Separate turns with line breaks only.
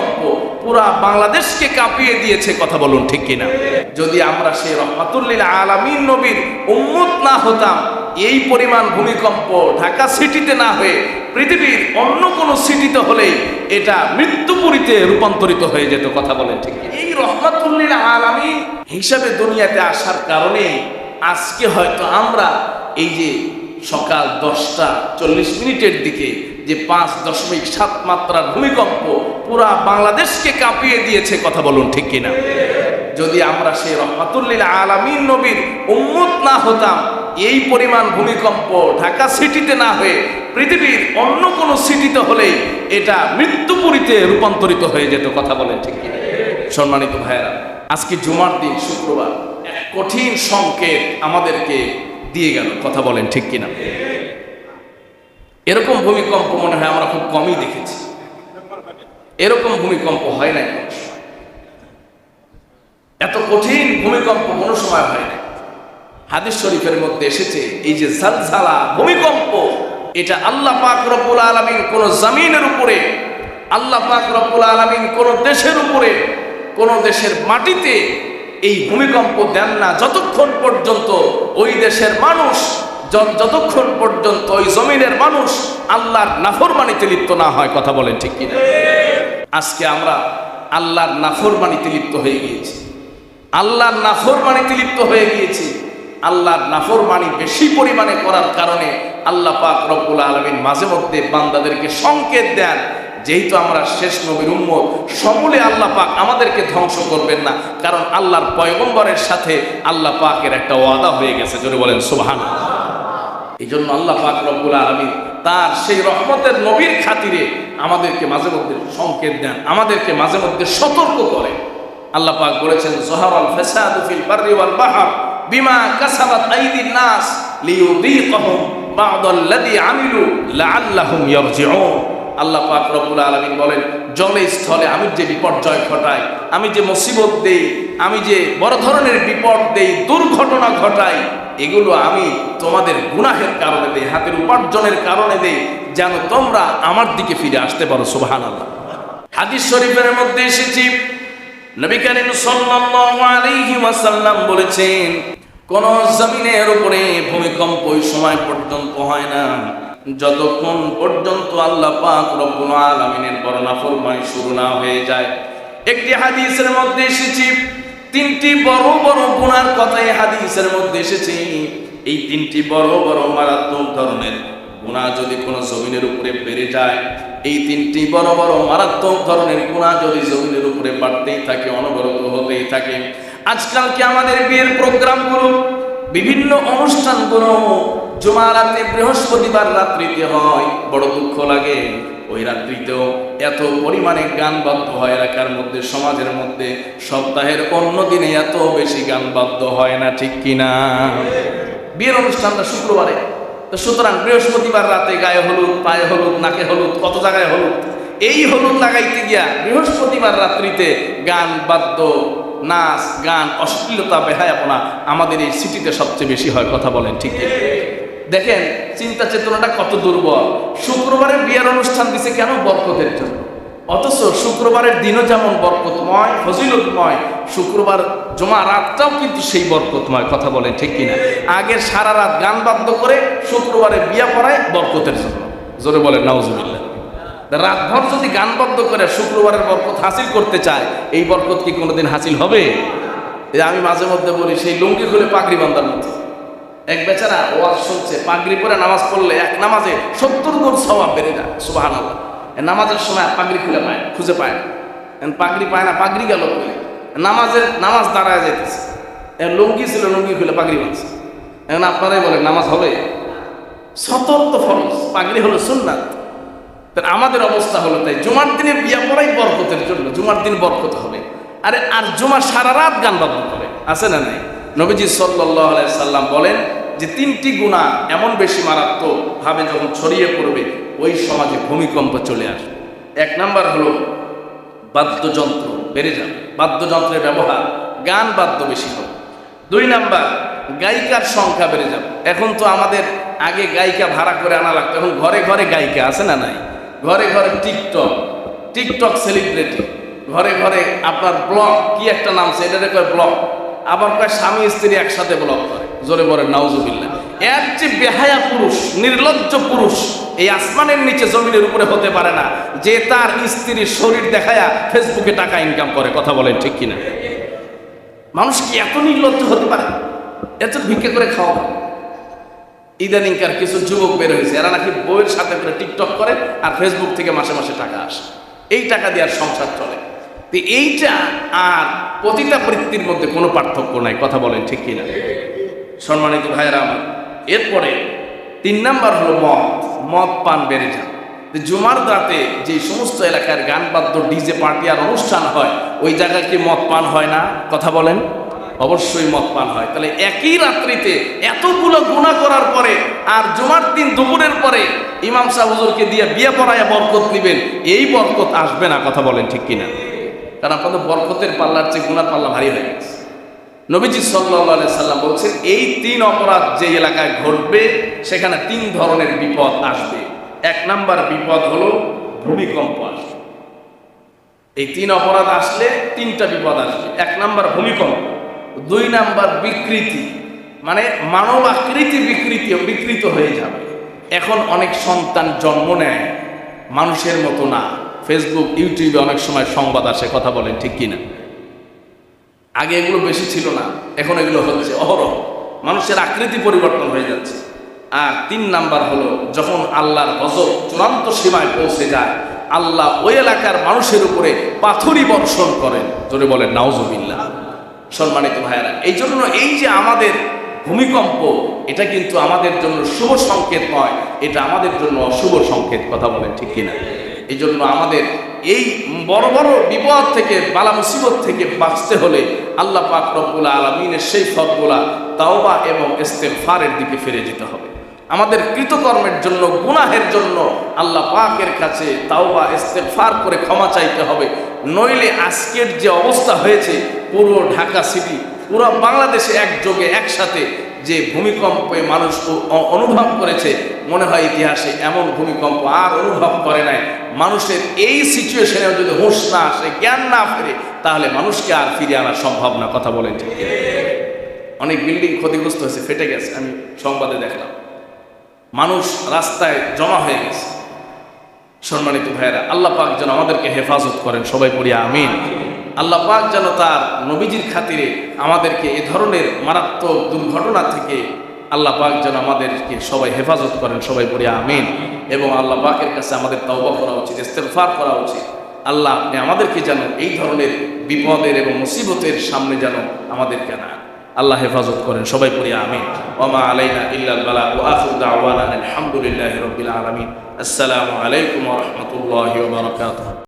ভূমিকম্প পুরা বাংলাদেশকে কাঁপিয়ে দিয়েছে, কথা বলুন ঠিক কিনা যদি আমরা সেই রহমাতুল্লিল আলামিন নবীর উম্মত না হতাম, এই পরিমাণ ভূমিকম্প ঢাকা সিটিতে না হয়ে পৃথিবীর অন্য কোনো সিটিতে হলেই এটা মৃত্যুপুরীতে রূপান্তরিত হয়ে যেত, কথা বলেন ঠিক? এই রহমাতুল্লিল আলামিন হিসাবে দুনিয়াতে আসার কারণে আজকে হয়তো আমরা এই যে সকাল দশটা চল্লিশ মিনিটের দিকে যে পাঁচ দশমিক সাত মাত্রার ভূমিকম্প পুরা বাংলাদেশকে কাঁপিয়ে দিয়েছে, কথা বলুন ঠিক কিনা? যদি আমরা সেই রহমাতুল্লিল আলামিন নবীর উম্মত না হতাম, এই পরিমাণ ভূমিকম্প ঢাকা সিটিতে না হয়ে পৃথিবীর অন্য কোনো সিটিতে হলেই এটা মৃত্যুপুরীতে রূপান্তরিত হয়ে যেত, কথা বলেন ঠিক কিনা? সম্মানিত ভাইয়েরা, আজকে জুমার দিন, শুক্রবার, এক কঠিন সংকেত আমাদেরকে দিয়ে গেল, কথা বলেন ঠিক কিনা? এরকম ভূমিকম্প মনে হয় আমরা খুব কমই দেখেছি। এরকম ভূমিকম্প হয় নাই এত কঠিন ভূমিকম্প কোনো সময় হয় না হাদিস শরীফের মধ্যে এসেছে, এই যে জালজালা ভূমিকম্প, এটা আল্লাহ পাক রব্বুল আলামিন কোন জমিনের উপরে, আল্লাহ পাক রব্বুল আলামিন কোন দেশের উপরে, কোন দেশের মাটিতে এই ভূমিকম্প দেন না। যতক্ষণ পর্যন্ত ওই দেশের মানুষ যতক্ষণ পর্যন্ত ওই জমিনের মানুষ আল্লাহর নাফরমানিতে লিপ্ত না হয়, কথা বলেন ঠিক কিনা? আজকে আমরা আল্লাহর নাফরমানিতে লিপ্ত হয়ে গিয়েছি। আল্লাহর নাফরমানিতে লিপ্ত হয়ে গিয়েছি। আল্লাহর নাফরমানি বেশি পরিমাণে করার কারণে আল্লাহ পাক রব্বুল আলমিন মাঝে মধ্যে বান্দাদেরকে সংকেত দেন, যেহেতু আমরা শেষ নবীর উম্মত, সমূলে আল্লাহ পাক আমাদেরকে ধ্বংস করবেন না, কারণ আল্লাহর পয়গম্বরের সাথে আল্লাহ পাকের একটা ওয়াদা হয়ে গেছে। যদি বলেন সুবহান এই জন্য আল্লাহ পাক রব্বুল আলমিন তার সেই রহমতের নবীর খাতিরে আমাদেরকে মাঝে মধ্যে সংকেত দেন, আমাদেরকে মাঝে মধ্যে সতর্ক করে আল্লাহ পাক বলেছেন জোহারাল ফাসাদু ফিল বাররি ওয়াল বাহর বিমা কাসাবাত আইদিন নাস লিয়ুযীকাহুম বা'দাল্লাযী আমিলু লাআল্লাহুম ইয়ারজিউন। আল্লাহ পাক রব্বুল আলামিন বলেন, জলে স্থলে আমি যে বিপর্যয় ঘটাই, আমি যে মুসিবত দেই, আমি যে বড় ধরনের বিপদ দেই, দুর্ঘটনা ঘটাই এগুলো আমি তোমাদের গুনাহের কারণে দেই, হাতের উপার্জনের কারণে দেই, যেন তোমরা আমার দিকে ফিরে আসতে পারো, সুবহানাল্লাহ। হাদিস শরীফের মধ্যে এসেছি, নবী করিম সাল্লাল্লাহু আলাইহি ওয়াসাল্লাম বলেছেন, কোন জমিনের উপরে ভূমিকম্প ওই সময় পর্যন্ত হয় না। যতক্ষণ পর্যন্ত আল্লাহ পাক রব্বুল আলামিনের বর্ণনা ফরমাই শুরু না হয়ে যায়। একটি হাদিসের মধ্যে এসেছি, তিনটি বড় বড় গুনার কথাই হাদিসের মধ্যে এসেছে, এই তিনটি বড় বড় মারাত্মক ধরনের গুণা যদি কোনো জমিনের উপরে বেড়ে যায়, এই তিনটি বড় বড় মারাত্মক ধরনের গুণা যদি জমিনের উপরে বাড়তেই থাকে, অনবরত হতেই থাকে আজকালকে আমাদের বিয়ের প্রোগ্রামগুলো, বিভিন্ন অনুষ্ঠানগুলো জুমা রাতে বৃহস্পতিবার রাত্রিতে হয়, বড় দুঃখ লাগে। ওই রাত্রিতেও এত পরিমাণে গান বাদ্য হয় এলাকার মধ্যে, সমাজের মধ্যে। সপ্তাহের অন্য দিনে এত বেশি গান বাদ্য হয় না, ঠিক কিনা? বিয়ের অনুষ্ঠানটা শুক্রবারে। তো সুতরাং বৃহস্পতিবার রাতে গায়ে হলুদ, পায়ে হলুদ, নাকে হলুদ, কত জায়গায় হলুদ? এই হলুদ লাগাইতে গিয়া বৃহস্পতিবার রাত্রিতে গান বাদ্য নাচ, গান, অশ্লীলতা, বেহায়াপনা আমাদের এই সিটিতে সবচেয়ে বেশি হয়, কথা বলেন, ঠিক? দেখেন, চিন্তা চেতনাটা কত দুর্বল। শুক্রবারে বিয়ের অনুষ্ঠান দিছে কেন বরকতের জন্য? অথচ শুক্রবারের দিনও যেমন বরকতময়, ফজিলতময়, শুক্রবার জমা রাতটাও কিন্তু সেই বরকতময়, কথা বলেন ঠিক কিনা? আগে সারা রাত গান বাদ্য করে শুক্রবারে বিয়া পড়ায় বরকতের জন্য। জোরে বলেন, নাউজুবিল্লাহ। রাতভর যদি গান বদ্ধ করে শুক্রবারের বরকত হাসিল করতে চায়, এই বরকত কি কোনোদিন হাসিল হবে? আমি মাঝে মধ্যে বলি, সেই লুঙ্গি খুলে পাগড়ি বান্ধার মতো। এক বেচারা ওয়াজ শুনছে, পাগড়ি পরে নামাজ পড়লে এক নামাজে সত্তর গুণ স্বভাব বেড়ে যায় সুবাহান নামাজের সময় পাগড়ি খুলে পায় খুঁজে পায় না। পাগড়ি পায় না, পাগড়ি গেল খুলে নামাজের, নামাজ দাঁড়ায় যেতেছে লুঙ্গি ছিল, লুঙ্গি খুলে পাগড়ি বাঁধছে। এখন আপনারাই বলেন, নামাজ হবে? সতর্ক ফরজ, পাগড়ি হলো সুন্নাত। তাহলে আমাদের অবস্থা হলো তাই, জুমার দিনে বিয়া পড়াই বরকতের জন্য, জুমার দিন বরকত হবে। আরে, আর জুমা সারা রাত গান বাজনা করে, আছে না নাই? নবীজি সাল্লাহ সাল্লাম বলেন যে তিনটি গুণা এমন বেশি মারাত্মক ভাবে যখন ছড়িয়ে পড়বে, ওই সমাজে ভূমিকম্প চলে আসবে। এক নাম্বার হলো বাদ্যযন্ত্র বেড়ে যাবে। বাদ্যযন্ত্রের ব্যবহার গান বাদ্য বেশি হবে। দুই নাম্বার, গায়িকার সংখ্যা বেড়ে যাবে। এখন তো আমাদের আগে গায়িকা ভাড়া করে আনা লাগতো, এখন ঘরে ঘরে গায়িকা আছে না নাই? ঘরে ঘরে টিকটক টিকটক সেলিব্রিটি ঘরে ঘরে আপনার ব্লগ, কি একটা নাম সে এটা কয় ব্লগ? আবার কয় স্বামী স্ত্রী একসাথে ব্লগ করে। জোরে বলে নাউজুবিল্লাহ। এর যে বেহায়া পুরুষ, নির্লজ্জ পুরুষ এই আসমানের নিচে জমিনের উপরে হতে পারে না, যে তার স্ত্রীর শরীর দেখায়া ফেসবুকে টাকা ইনকাম করে, কথা বলেন ঠিক কিনা? মানুষ কি এত নির্লজ্জ হতে পারে? এত ভিক্ষে করে খাওয়া ইদানিংকার কিছু যুবক বের হয়েছে, এরা নাকি বইয়ের সাথে করে টিকটক করে আর ফেসবুক থেকে মাসে মাসে টাকা আসে। এই টাকা দিয়ে আর সংসার চলে। এইটা আর পতিতাবৃত্তির মধ্যে কোনো পার্থক্য নাই, কথা বলেন ঠিক কিনা? সম্মানিত ভাইয়েরা আমার, এরপরে তিন নাম্বার হলো মদ মদ পান বেড়ে যান। জুমার রাতে যে সমস্ত এলাকার গান বাদ্য ডিজে পার্টি আর অনুষ্ঠান হয়, ওই জায়গায় কি মদ পান হয় না? কথা বলেন। অবশ্যই মদ পান হয়। তাহলে একই রাত্রিতে এতগুলো গুণা করার পরে আর জুমার দিন দুপুরের পরে ইমাম সাহ হুজুরকে দিয়ে বিয়ে পড়ায় বরকত নিবেন, এই বরকত আসবে না, কথা বলেন ঠিক কিনা? কারণ আপনাদের বরকতের পাল্লার চেয়ে গুণার পাল্লা ভারী হয়ে গেছে। নবীজি সাল্লাহ সাল্লাম বলছেন, এই তিন অপরাধ যে এলাকায় ঘটবে, সেখানে তিন ধরনের বিপদ আসবে। এক নাম্বার বিপদ হলো ভূমিকম্প আসবে। এই তিন অপরাধ আসলে তিনটা বিপদ আসবে। এক নাম্বার ভূমিকম্প, দুই নাম্বার বিকৃতি মানে মানব আকৃতি বিকৃতি, বিকৃত হয়ে যাবে। এখন অনেক সন্তান জন্ম নেয়, মানুষের মতো না। ফেসবুক ইউটিউবে অনেক সময় সংবাদ আসে, কথা বলেন ঠিক কিনা? আগে এগুলো বেশি ছিল না, এখন এগুলো হচ্ছে অহরহ। মানুষের আকৃতি পরিবর্তন হয়ে যাচ্ছে। আর তিন নাম্বার হলো, যখন আল্লাহর গজব চূড়ান্ত সীমায় পৌঁছে যায়, আল্লাহ ওই এলাকার মানুষের উপরে পাথরই বর্ষণ করেন। জোরে বলেন, নাউজুবিল্লাহ। সম্মানিত ভাইয়েরা, এই জন্য এই যে আমাদের ভূমিকম্প, এটা কিন্তু আমাদের জন্য শুভ সংকেত নয়, এটা আমাদের জন্য অশুভ সংকেত, কথা বলেন ঠিক কিনা? এই জন্য আমাদের এই বড় বড় বিপদ থেকে, বালা মুসিবত থেকে বাঁচতে হলে আল্লাহ পাক রব্বুল আলমিনের সেই ফতগুলা তাওবা এবং ইস্তেগফারের দিকে ফিরে যেতে হবে। আমাদের কৃতকর্মের জন্য, গুনাহের জন্য আল্লাহ পাকের কাছে তাওবা, ইস্তেগফার করে ক্ষমা চাইতে হবে। নইলে আজকের যে অবস্থা হয়েছে, পুরো ঢাকা সিটি, পুরো বাংলাদেশে একযোগে, একসাথে যে ভূমিকম্পে মানুষ অনুভব করেছে, মনে হয় ইতিহাসে এমন ভূমিকম্প আর অনুভব করে নাই। মানুষের এই সিচুয়েশনে যদি হুঁশ না আসে, জ্ঞান না ফেরে, তাহলে মানুষকে আর ফিরে আনা সম্ভব না, কথা বলেন ঠিক অনেক বিল্ডিং ক্ষতিগ্রস্ত হয়েছে, ফেটে গেছে, আমি সংবাদে দেখলাম। মানুষ রাস্তায় জমা হয়ে গেছে। সম্মানিত ভাইয়েরা, আল্লাহ পাক যেন আমাদেরকে হেফাজত করেন, সবাই পড়ি আমিন। আল্লাহ পাক যেন তার নবীজির খাতিরে আমাদেরকে এ ধরনের মারাত্মক দুর্ঘটনা থেকে আল্লাহ পাক যেন আমাদেরকে সবাই হেফাজত করেন, সবাই পড়ি আমিন। এবং আল্লাহ পাকের কাছে আমাদের তওবা করা উচিত, ইস্তেগফার করা উচিত। আল্লাহ আপনি আমাদেরকে যেন এই ধরনের বিপদের এবং মুসিবতের সামনে যেন আমাদেরকে না আল্লাহ হেফাজত করেন, সবাই পড়ি আমিন। ওমা আলাইনা ইল্লাল বালা ওয়া আখিরু দাওয়ানা আলহামদুলিল্লাহি রাব্বিল আলামিন। আসসালামু আলাইকুম রাহমাতুল্লাহি